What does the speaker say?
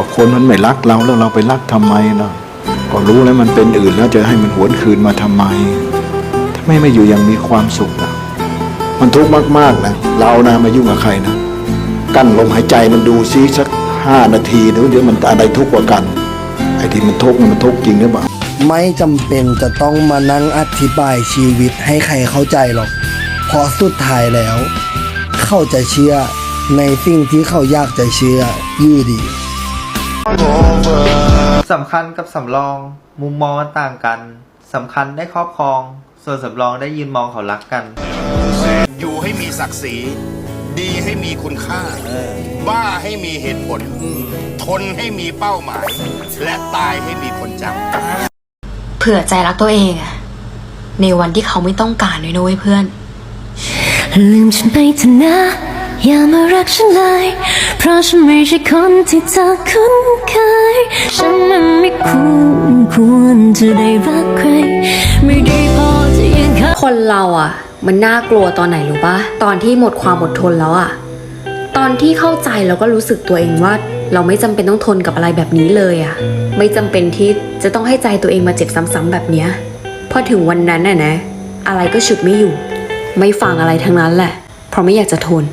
ก็คนมันไม่รักเราแล้วเราไปรักทำไมล่ะก็รู้แล้วมันเป็นอื่นแล้วจะให้มันหวนคืนมาทำไมทำไมไม่อยู่อยังมีความสุขล่ะมันทุกข์มากๆนะเรานะไมายุ่งกับใครนะกั้นลมหายใจมันดูซิสักห้านาทีเดี๋ยวเดี๋ยวมันอะไรทุกข์กว่ากันไอ้ที่มันทุกข์มันทุกข์จริงหรือเปล่าไม่จำเป็นจะต้องมานั่งอธิบายชีวิตให้ใครเข้าใจหรอกเพราะสุดท้ายแล้ว เขาจะเชื่อในสิ่งที่เขาอยากจะเชื่ออยู่ดี สำคัญกับสำรอง มุมมองมันต่างกันสำคัญได้ครอบครอง ส่วนสำรองได้ยืนมองเขารักกัน อยู่ให้มีศักดิ์ศรี ดีให้มีคุณค่า บ้าให้มีเหตุผล ทนให้มีเป้าหมาย และตายให้มีคนจำเผื่อใจรักตัวเองอะในวันที่เขาไม่ต้องการด้วยนะเว้ยเพื่อน ลืมฉันไปเถอะนะ อย่ามารักฉันเลย เพราะฉันไม่ใช่คนที่เธอคุ้นเคย ฉันมันไม่คู่ควรจะได้รักใคร ไม่ได้พอจะยังเข้าคนเราอะมันน่ากลัวตอนไหนรู้ปะตอนที่หมดความอดทนแล้วอะ ตอนที่เข้าใจแล้วก็รู้สึกตัวเองว่า เราไม่จำเป็นต้องทนกับอะไรแบบนี้เลยอะ ไม่จำเป็นที่จะต้องให้ใจตัวเองมาเจ็บซ้ำๆแบบเนี้ยพอถึงวันนั้นน่ะนะ อะไรก็ฉุดไม่อยู่ ไม่ฟังอะไรทั้งนั้นแหละ เพราะไม่อยากจะทน